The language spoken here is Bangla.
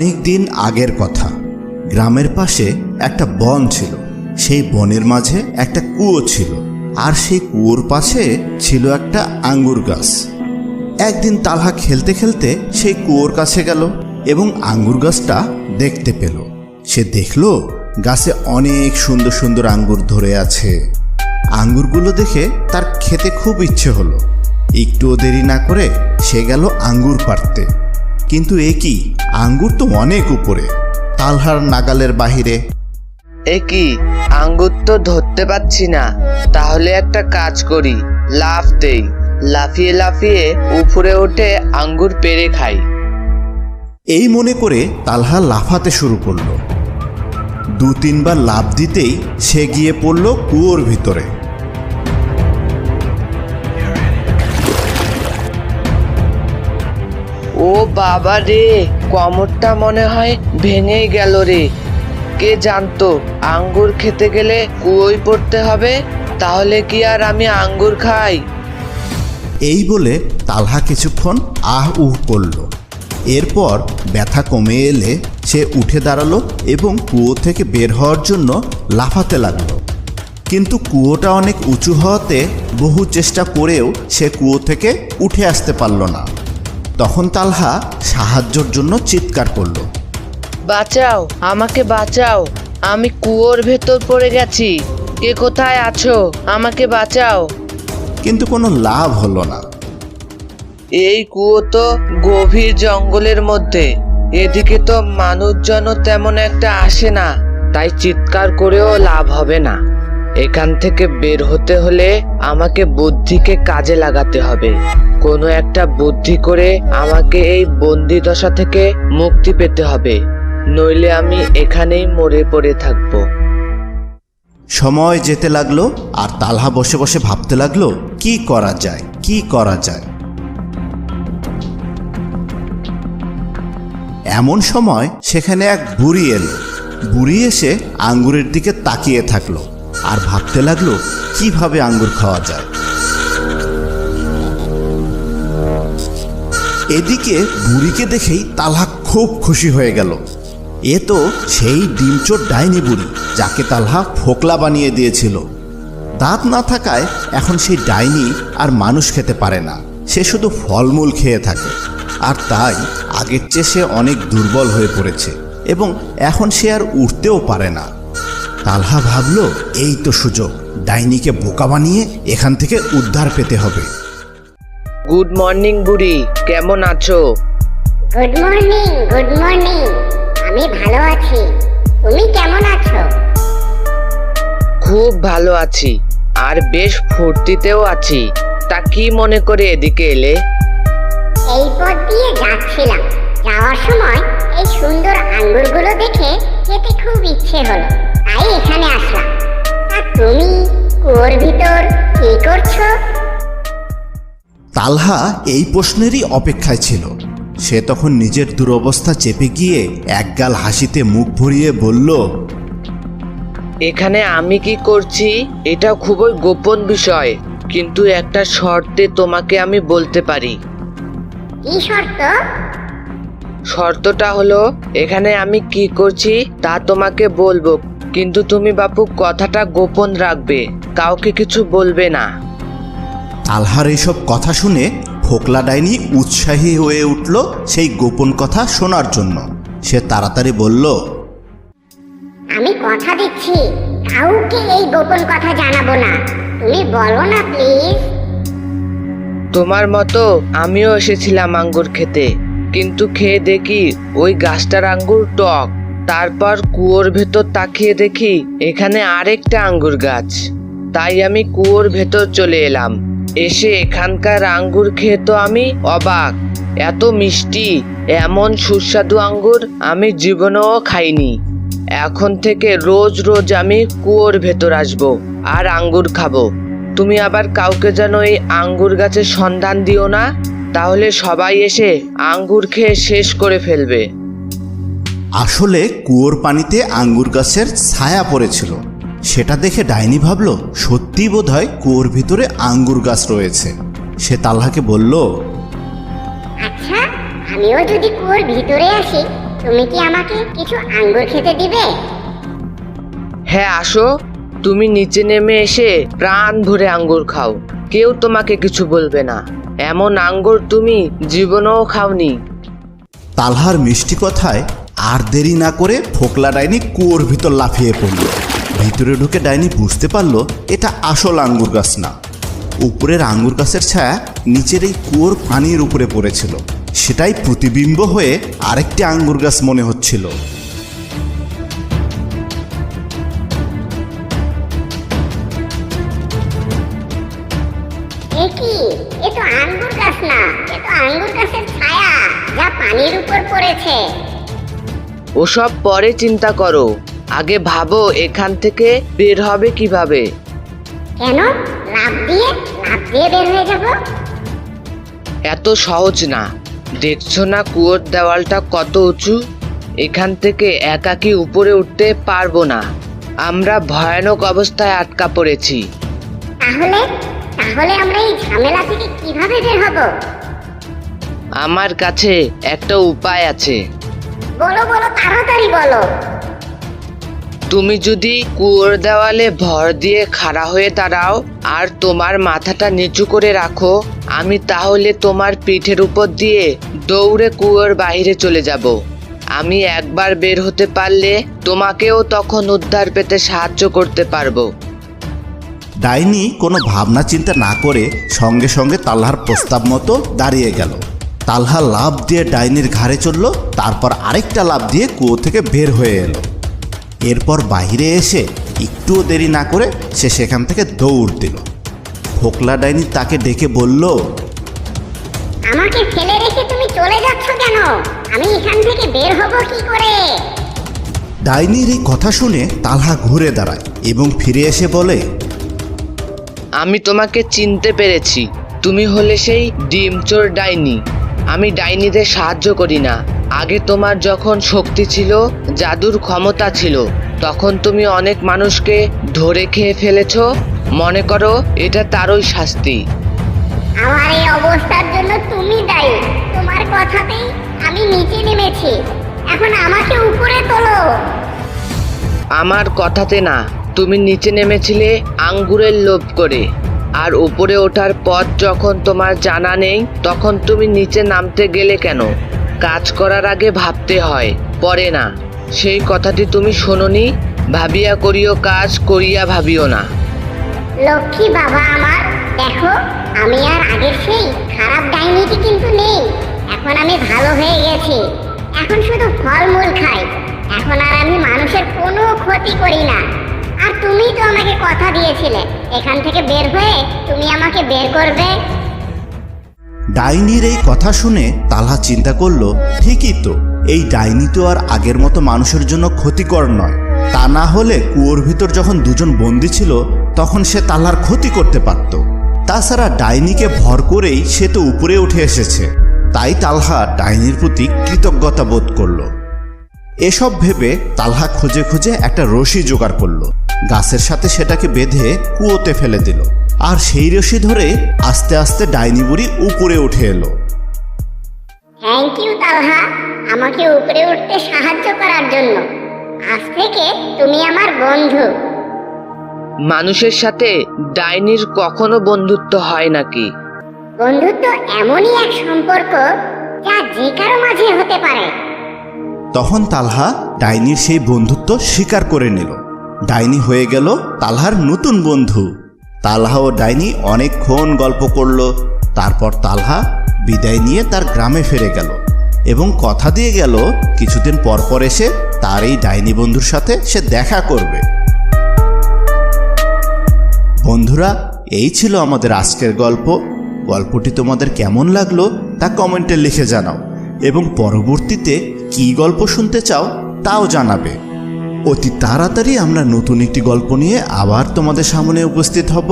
অনেক দিন আগের কথা। গ্রামের পাশে একটা বন ছিল। সেই বনের মাঝে একটা কুয়ো ছিল। আর সেই কুয়োর পাশে ছিল একটা আঙ্গুর গাছ। একদিন তালহা খেলতে খেলতে সেই কুয়োর কাছে গেল এবং আঙ্গুর গাছটা দেখতে পেল। সে দেখল গাছে অনেক সুন্দর সুন্দর আঙ্গুর ধরে আছে। আঙ্গুরগুলো দেখে তার খেতে খুব ইচ্ছে হলো। একটুও দেরি না করে সে গেল আঙ্গুর পাড়তে। কিন্তু এ কি? আঙ্গুর তো অনেক উপরে। তালহার নাগালের বাহিরে। এ কি? আঙ্গুর তো ধরতে পাচ্ছি না। তাহলে একটা কাজ করি লাফ দেই। লাফিয়ে লাফিয়ে উপরে উঠে আঙ্গুর পেরে খাই। এই মনে করে তালহা লাফাতে শুরু করল। দু তিনবার লাফ দিতেই সে গিয়ে পড়ল কুয়োর ভিতরে। ও বাবা রে, কমরটা মনে হয় ভেঙেই গেল রে। কে জানতো, আঙ্গুর খেতে গেলে কুয়োই পড়তে হবে, তাহলে কি আর আমি আঙ্গুর খাই? এই বলে তালহা কিছুক্ষণ আহ উহ করল। এরপর ব্যথা কমে এলে সে উঠে দাঁড়াল এবং কুয়ো থেকে বের হওয়ার জন্য লাফাতে লাগল। কিন্তু কুয়োটা অনেক উঁচু হওয়াতে বহু চেষ্টা করেও সে কুয়ো থেকে উঠে আসতে পারল না। তখন তালহা সাহায্যর জন্য চিৎকার করল। বাঁচাও আমাকে বাঁচাও আমি কুয়োর ভেতর পড়ে গেছি। কে কোথায় আছো? আমাকে বাঁচাও। কিন্তু কোনো লাভ হলো না। এই কুয়ো তো গভীর জঙ্গলের মধ্যে। এদিকে তো মানুষজনও তেমন একটা আসে না তাই চিৎকার করেও লাভ হবে না। এখান থেকে বের হতে হলে আমাকে বুদ্ধিকে কাজে লাগাতে হবে। কোনো একটা বুদ্ধি করে আমাকে এই বন্দি দশা থেকে মুক্তি পেতে হবে, নইলে আমি এখানেই মরে পড়ে থাকব। সময় যেতে লাগল, আর তালহা বসে বসে ভাবতে লাগল, কি করা যায়, কি করা যায়? এমন সময় সেখানে এক বুড়ি এলো। বুড়ি এসে আঙ্গুরের দিকে তাকিয়ে থাকল। আর ভাবতে লাগল, কীভাবে আঙ্গুর খাওয়া যায়? এদিকে বুড়িকে দেখেই তালহা খুব খুশি হয়ে গেল। এ তো সেই ডিমচোর ডাইনি বুড়ি, যাকে তালহা ফোকলা বানিয়ে দিয়েছিল। দাঁত না থাকায় এখন সেই ডাইনি আর মানুষ খেতে পারে না। সে শুধু ফলমূল খেয়ে থাকে। আর তাই আগের চেয়ে সে অনেক দুর্বল হয়ে পড়েছে। এবং এখন সে আর উঠতেও পারে না। তালহা ভাবল এই তো সুযোগ। ডাইনিকে বোকা বানিয়ে এখান থেকে উদ্ধার পেতে হবে। গুড মর্নিং বুড়ি কেমন আছো? Good morning good morning. আমি ভালো আছি। তুমি কেমন আছো? খুব ভালো আছি আর বেশ ফুর্তিতেও আছি। তা কি মনে করে এদিকে এলে? এই পথ দিয়ে যাচ্ছিলাম। যাওয়ার সময় এই সুন্দর আঙ্গুরগুলো দেখে খেতে খুব ইচ্ছে হলো। তাই এখানে আসলাম। তা তুমি কুয়োর ভিতর কি করছ? তালহা এই প্রশ্নেরই অপেক্ষায় ছিল। সে তখন নিজের দুরবস্থা চেপে গিয়ে একগাল হাসিতে মুখ ভরিয়ে বলল এখানে আমি কি করছি? এটা খুবই গোপন বিষয় কিন্তু একটা শর্তে তোমাকে আমি বলতে পারি। কি শর্ত? শর্তটা হলো এখানে আমি কি করছি তা তোমাকে বলব। কিন্তু তুমি বাপু কথাটা গোপন রাখবে কাউকে কিছু বলবে না। আলহার এইসব কথা শুনে ফোকলা ডাইনি উৎসাহী হয়ে উঠল সেই গোপন কথা শোনার জন্য। সে তাড়াতাড়ি বলল আমি কথা দিচ্ছি কাউকে এই গোপন কথা জানাব না। তুমি বলো না প্লিজ। তোমার মতো আমিও এসেছিলাম আঙ্গুর খেতে কিন্তু খেয়ে দেখি ওই গাছটার আঙ্গুর টক। তারপর কুয়োর ভেতর তাকিয়ে দেখি এখানে আরেকটা আঙ্গুর গাছ। তাই আমি কুয়োর ভেতর চলে এলাম। এসে এখানকার আঙ্গুর খেয়ে তো আমি অবাক। এত মিষ্টি, এমন সুস্বাদু আঙ্গুর আমি জীবনেও খাইনি। এখন থেকে রোজ রোজ আমি কুয়োর ভেতর আসব আর আঙ্গুর খাব। তুমি আবার কাউকে যেন এই আঙ্গুর গাছের সন্ধান দিও না? তাহলে সবাই এসে আঙ্গুর খেয়ে শেষ করে ফেলবে। আসলে কুয়োর পানিতে আঙ্গুর গাছের ছায়া পড়েছিল। সেটা দেখে ডাইনি ভাবল সত্যি বোধহয় কুয়োর ভিতরে আঙ্গুর গাছ রয়েছে। সে তালহাকে বলল আচ্ছা আমিও যদি কুয়োর ভিতরে আসি তুমি কি আমাকে কিছু আঙ্গুর খেতে দিবে? হ্যাঁ আসো। তুমি নিচে নেমে এসে প্রাণ ভরে আঙ্গুর খাও। কেউ তোমাকে কিছু বলবে না। এমন আঙ্গুর তুমি জীবনেও খাওনি। তালহার মিষ্টি কথায় আর দেরি না করে ফোকলা ডাইনি কুয়োর ভিতর লাফিয়ে পড়ল। ভিতরে ঢুকে ডাইনি বুঝতে পারল, এটা আসল আঙ্গুর গাছ না। উপরের আঙ্গুর গাছের ছায়া নিচের এই কুয়োর পানির উপরে পড়েছিল। সেটাই প্রতিবিম্ব হয়ে আরেকটি আঙ্গুর গাছ মনে হচ্ছিল। আঙ্গুর গাছ না। এ তো আঙ্গুর গাছের ছায়া যা পানির উপর পড়েছে। ওসব পরে চিন্তা করো। আগে ভাবো এখান থেকে বের হবে কীভাবে। কেন? লাভ দিয়ে? লাভ দিয়ে বের হয়ে যাব? এত সহজ না। দেখছ না কুয়োর দেওয়ালটা কত উঁচু? এখান থেকে একাকি উপরে উঠতে পারব না। আমরা ভয়ানক অবস্থায় আটকা পড়েছি। তাহলে? তাহলে আমরা এই ঝামেলা থেকে কীভাবে বের হব? আমার কাছে একটা উপায় আছে। বলো বলো তাড়াতাড়ি বলো। তুমি যদি কুয়োর দেওয়ালে ভর দিয়ে খাড়া হয়ে দাঁড়াও আর তোমার মাথাটা নিচু করে রাখো আমি তাহলে তোমার পিঠের উপর দিয়ে দৌড়ে কুয়োর বাইরে চলে যাব। আমি একবার বের হতে পারলে তোমাকেও তখন উদ্ধার পেতে সাহায্য করতে পারব। ডাইনি কোনো ভাবনা চিন্তা না করে সঙ্গে সঙ্গে তালহার প্রস্তাব মতো দাঁড়িয়ে গেল। তালহা লাভ দিয়ে ডাইনির ঘাড়ে চলল তারপর আরেকটা লাভ দিয়ে কুয়ো থেকে বের হয়ে এলো। এরপর বাইরে এসে একটুও দেরি না করে সে সেখান থেকে দৌড় দিল। ফোকলা ডাইনি তাকে ডেকে বলল আমাকে ফেলে রেখে তুমি চলে যাচ্ছ কেন? আমি এখান থেকে বের হব কি করে? ডাইনির এই কথা শুনে তালহা ঘুরে দাঁড়ায় এবং ফিরে এসে বলে আমি তোমাকে চিনতে পেরেছি। তুমি হলে সেই ডিমচোর ডাইনি। আমি ডাইনিদের সাহায্য করি না। আগে তোমার যখন শক্তি ছিল জাদুর ক্ষমতা ছিল তখন তুমি অনেক মানুষকে ধরে খেয়ে ফেলেছো। মনে করো এটা তারই শাস্তি। আমার এই অবস্থার জন্য তুমি দায়ী। তোমার কথাতেই আমি নিচে নেমেছি। এখন আমাকে উপরে তোলো। আমার কথাতে না তুমি নিচে নেমেছিলে আঙ্গুরের লোভ করে। আর উপরে ওঠার পথ যখন তোমার জানা নেই, তখন তুমি নিচে নামতে গেলে কেন? কাজ করার আগে ভাবতে হয় পরে না। সেই কথাটি তুমি শোনোনি? ভাবিয়া করিও কাজ, করিয়া ভাবিও না। লক্ষ্মী বাবা আমার, দেখো, আমি আর আগের সেই খারাপ ডাইনিটি কিন্তু নেই। এখন আমি ভালো হয়ে গেছি। এখন শুধু ফলমূল খাই। এখন আর আমি মানুষের কোনো ক্ষতি করি না। আর তুমি তো আমাকে কথা দিয়েছিলে। এখান থেকে বের হয়ে তুমি আমাকে বের করবে। ডাইনির এই কথা শুনে তালহা চিন্তা করল, ঠিকই তো, এই ডাইনি তো আর আগের মতো মানুষের জন্য ক্ষতিকর নয়। তা না হলে কুয়োর ভিতর যখন দুজন বন্দি ছিল, তখন সে তালহার ক্ষতি করতে পারত। তাছাড়া ডাইনিকে ভর করেই সে তো উপরে উঠে এসেছে। তাই তালহা ডাইনির প্রতি কৃতজ্ঞতা বোধ করল। এসব ভেবে তালহা খুঁজে খুঁজে একটা রশি জোগাড় করল। গাছের সাথে সেটাকে বেঁধে কুয়োতে ফেলে দিল। আর সেই রশি ধরে আস্তে আস্তে ডাইনি বুড়ি উপরে উঠে এলো। Thank you Talha. আমাকে উপরে উঠতে সাহায্য করার জন্য। আজ থেকে তুমি আমার বন্ধু। মানুষের সাথে ডাইনির কখনো বন্ধুত্ব হয় নাকি? বন্ধুত্ব এমনই এক সম্পর্ক যা যে কারও মাঝে হতে পারে। তখন তালহা ডাইনির সেই বন্ধুত্ব স্বীকার করে নিল। ডাইনি হয়ে গেল তালহার নতুন বন্ধু। তালহা ও ডাইনি অনেকক্ষণ গল্প করল, তারপর তালহা বিদায় নিয়ে তার গ্রামে ফিরে গেল এবং কথা দিয়ে গেল, কিছুদিন পর পর এসে তার এই ডাইনি বন্ধুর সাথে সে দেখা করবে। বন্ধুরা, এই ছিল আমাদের আজকের গল্প। গল্পটি তোমাদের কেমন লাগল তা কমেন্টে লিখে জানাও এবং পরবর্তীতে কী গল্প শুনতে চাও তাও জানাবে। অতি তাড়াতাড়ি আমরা নতুন একটি গল্প নিয়ে আবার তোমাদের সামনে উপস্থিত হব।